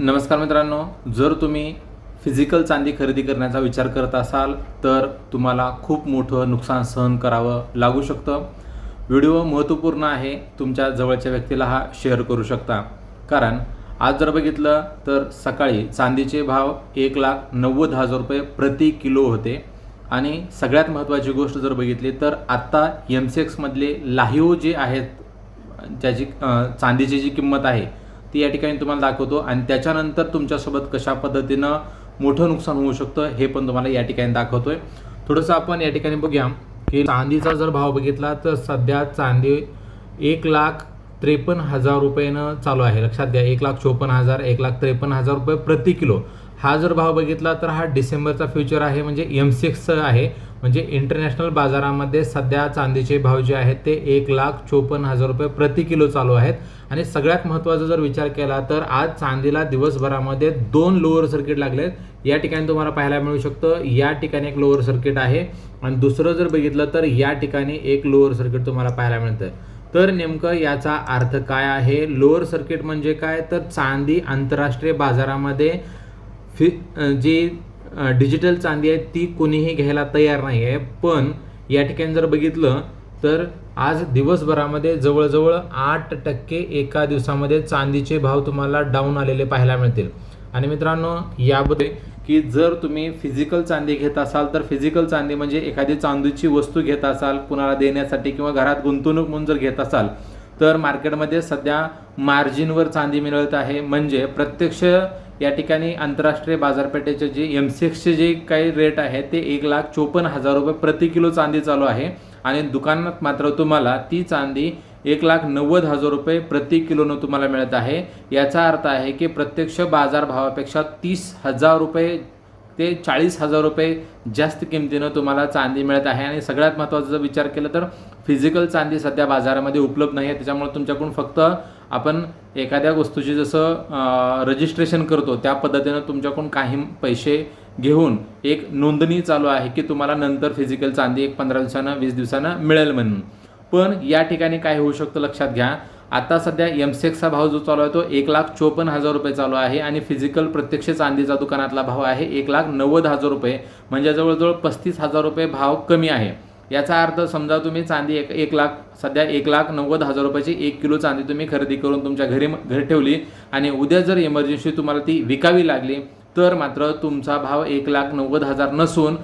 नमस्कार मित्रांनो जर तुम्ही फिजिकल चांदी खरेदी करण्याचा विचार करत असाल तर तुम्हाला खूप मोठं नुकसान सहन करावं लागू शकतं. व्हिडिओ महत्त्वपूर्ण आहे तुमच्या जवळच्या व्यक्तीला हा शेअर करू शकता. कारण आज जर बघितलं तर सकाळी चांदीचे भाव एक लाख नव्वद हजार रुपये प्रति किलो होते. आणि सगळ्यात महत्त्वाची गोष्ट जर बघितली तर आत्ता एम सी एक्समधले लाहिव जे आहेत ज्याची चांदीची जी किंमत आहे ती या ठिकाणी तुम्हाला दाखवतो. आणि त्याच्यानंतर तुमच्यासोबत कशा पद्धतीनं मोठं नुकसान होऊ शकतं हे पण तुम्हाला या ठिकाणी दाखवतोय. थोडंसं आपण या ठिकाणी बघूया की चांदीचा जर भाव बघितला तर सध्या चांदी एक लाख त्रेपन्न हजार रुपयानं चालू आहे. लक्षात घ्या एक लाख चोपन्न हजार एक लाख त्रेपन्न हजार रुपये प्रति किलो. हा जर भाव बघितला तर हा डिसेंबरचा फ्युचर आहे म्हणजे एम सिक्सचं आहे. म्हणजे इंटरनॅशनल बाजारामध्ये सध्या चांदीचे भाव जे आहेत ते एक लाख चोपन्न हजार रुपये प्रति किलो चालू आहेत. आणि सगळ्यात महत्त्वाचा जर विचार केला तर आज चांदीला दिवसभरामध्ये दोन लोअर सर्किट लागलेत या ठिकाणी तुम्हाला पाहायला मिळू शकतं या ठिकाणी एक लोअर सर्किट आहे. आणि दुसरं जर बघितलं तर या ठिकाणी एक लोअर सर्किट तुम्हाला पाहायला मिळतं तर नेमकं याचा अर्थ काय आहे? लोअर सर्किट म्हणजे काय? तर चांदी आंतरराष्ट्रीय बाजारामध्ये फि जी डिजिटल चांदी आहे ती कोणीही घ्यायला तयार नाही आहे. पण या ठिकाणी जर बघितलं तर आज दिवसभरामध्ये जवळजवळ आठ टक्के एका दिवसामध्ये चांदीचे भाव तुम्हाला डाऊन आलेले पाहायला मिळतील. आणि मित्रांनो याबद्दल की जर तुम्ही फिजिकल चांदी घेत असाल तर फिजिकल चांदी म्हणजे एखादी चांदीची वस्तू घेत असाल कुणाला देण्यासाठी किंवा घरात गुंतवणूक म्हणून जर घेत असाल तर मार्केटमध्ये सध्या मार्जिनवर चांदी मिळत आहे. म्हणजे प्रत्यक्ष या ठिकाणी आंतरराष्ट्रीय बाजारपेठेचे जे एम सी एक्सचे जे काही रेट आहे ते एक लाख चोपन्न हजार रुपये प्रति किलो चांदी चालू आहे. आणि दुकानात मात्र तुम्हाला ती चांदी एक लाख नव्वद हजार रुपये प्रति किलोनं तुम्हाला मिळत आहे. याचा अर्थ आहे की प्रत्यक्ष बाजारभावापेक्षा तीस हजार रुपये ते चाळीस हजार रुपये जास्त किमतीनं तुम्हाला चांदी मिळत आहे. आणि सगळ्यात महत्त्वाचा जर विचार केला तर फिजिकल चांदी सध्या बाजारामध्ये उपलब्ध नाही आहे. त्याच्यामुळे तुमच्याकडून फक्त आपण एखाद्या वस्तूची जसं रजिस्ट्रेशन करतो त्या पद्धतीनं तुमच्याकडून काही पैसे घेऊन एक नोंदणी चालू आहे की तुम्हाला नंतर फिजिकल चांदी एक पंधरा दिवसानं वीस दिवसानं मिळेल म्हणून. पण या ठिकाणी काय होऊ शकतं लक्षात घ्या. आता सध्या एमसेक्सचा भाव जो चालू आहे तो एक लाख चोपन्न हजार रुपये चालू आहे आणि फिजिकल प्रत्यक्ष चांदीचा दुकानातला भाव आहे एक लाख नव्वद हजार रुपये. म्हणजे जवळजवळ पस्तीस हजार रुपये भाव कमी आहे. याचा अर्थ समजा तुम्ही चांदी एक एक लाख सध्या एक लाख नव्वद हजार रुपयाची एक किलो चांदी तुम्ही खरेदी करून तुमच्या घरी घर ठेवली आणि उद्या जर इमर्जन्सी तुम्हाला ती विकावी लागली तर मात्र तुमचा भाव एक लाख नव्वद हजार नसून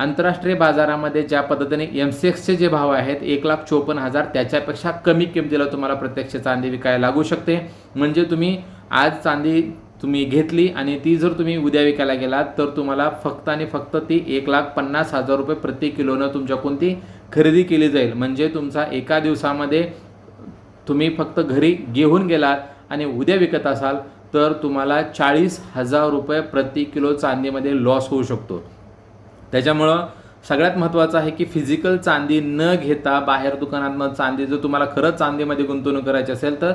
आंतरराष्ट्रीय बाजारामध्ये ज्या पद्धतीने एम सी एक्सचे जे भाव आहेत एक लाख चोपन्न हजार त्याच्यापेक्षा कमी किमतीला तुम्हाला प्रत्यक्ष चांदी विकायला लागू शकते. म्हणजे तुम्ही आज चांदी तुम्ही घेतली आणि ती जर तुम्ही उद्या विकायला गेलात तर तुम्हाला फक्त आणि फक्त ती एक लाख पन्नास हजार रुपये प्रति किलोनं तुमच्याकडून ती खरेदी केली जाईल. म्हणजे तुमचा एका दिवसामध्ये तुम्ही फक्त घरी घेऊन गेलात आणि उद्या विकत असाल तर तुम्हाला चाळीस हजार रुपये प्रति किलो चांदीमध्ये लॉस होऊ शकतो. त्याच्यामुळं सगळ्यात महत्त्वाचं आहे की फिजिकल चांदी न घेता बाहेर दुकानातनं चांदी जर तुम्हाला खरंच चांदीमध्ये गुंतवणूक करायची असेल तर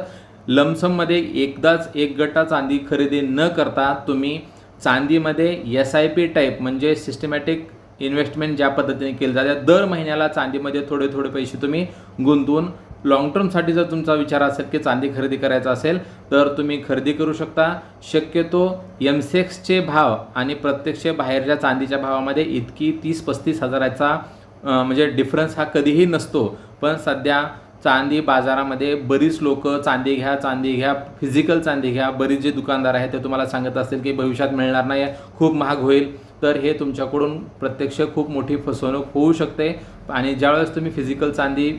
लमसममध्ये एकदाच एक गट्टा चांदी खरेदी न करता तुम्ही चांदीमध्ये एस आय पी टाईप म्हणजे सिस्टमॅटिक इन्व्हेस्टमेंट ज्या पद्धतीने केली जाते दर महिन्याला चांदीमध्ये थोडे थोडे पैसे तुम्ही गुंतवून लॉंग टर्मसाठी जर तुमचा विचार असेल की चांदी खरेदी करायचा असेल तर तुम्ही खरेदी करू शकता. शक्यतो एमसेक्सचे भाव आणि प्रत्यक्ष बाहेरच्या चांदीच्या भावामध्ये इतकी तीस पस्तीस हजाराचा म्हणजे डिफरन्स हा कधीही नसतो. पण सध्या चांदी बाजारामध्ये बरीच लोक चांदी घ्या चांदी घ्या फिजिकल चांदी घ्या. बरीच जे दुकानदार आहेत ते तुम्हाला सांगत असतील की भविष्यात मिळणार नाही खूप महाग होईल. तर हे तुमच्याकडून प्रत्यक्ष खूप मोठी फसवणूक होऊ शकते. आणि ज्यावेळेस तुम्ही फिजिकल चांदी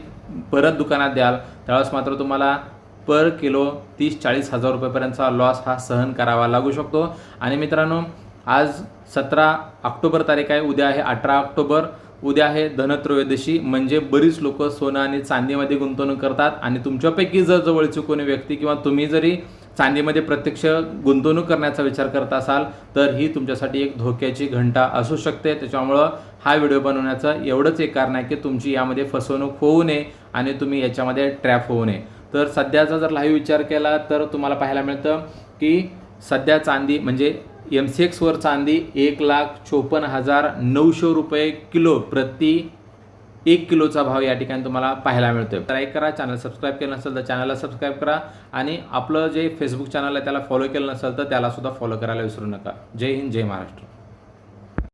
परत दुकानात द्याल. त्यावेळेस मात्र तुम्हाला पर किलो तीस चाळीस हजार रुपयेपर्यंतचा लॉस हा सहन करावा लागू शकतो. आणि मित्रांनो आज सतरा ऑक्टोबर तारीख आहे. उद्या आहे अठरा ऑक्टोबर. उद्या आहे धनत्रयोदशी. म्हणजे बरीच लोक सोनं आणि चांदीमध्ये गुंतवणूक करतात. आणि तुमच्यापैकी जर जवळची कोणी व्यक्ती किंवा तुम्ही जरी चांदीमध्ये प्रत्यक्ष गुंतवणूक करण्याचा विचार करत असाल तर ही तुमच्यासाठी एक धोक्याची घंटा असू शकते. त्याच्यामुळं हा व्हिडिओ बनवण्याचं एवढंच एक कारण आहे की तुमची यामध्ये फसवणूक होऊ नये आणि तुम्ही याच्यामध्ये ट्रॅप होऊ नये. तर सध्याचा जर लाईव्ह विचार केला तर तुम्हाला पाहायला मिळतं की सध्या चांदी म्हणजे एम सी एक्सवर चांदी एक लाख चोपन्न हजार नऊशे रुपये किलो प्रति एक किलोचा भाव या ठिकाणी तुम्हाला पाहायला मिळतोय. लाईक करा चॅनल सबस्क्राईब केलं नसेल तर चॅनलला सबस्क्राईब करा आणि आपलं जे फेसबुक चॅनल आहे त्याला फॉलो केलं नसेल तर त्याला सुद्धा फॉलो करायला विसरू नका. जय हिंद जय महाराष्ट्र.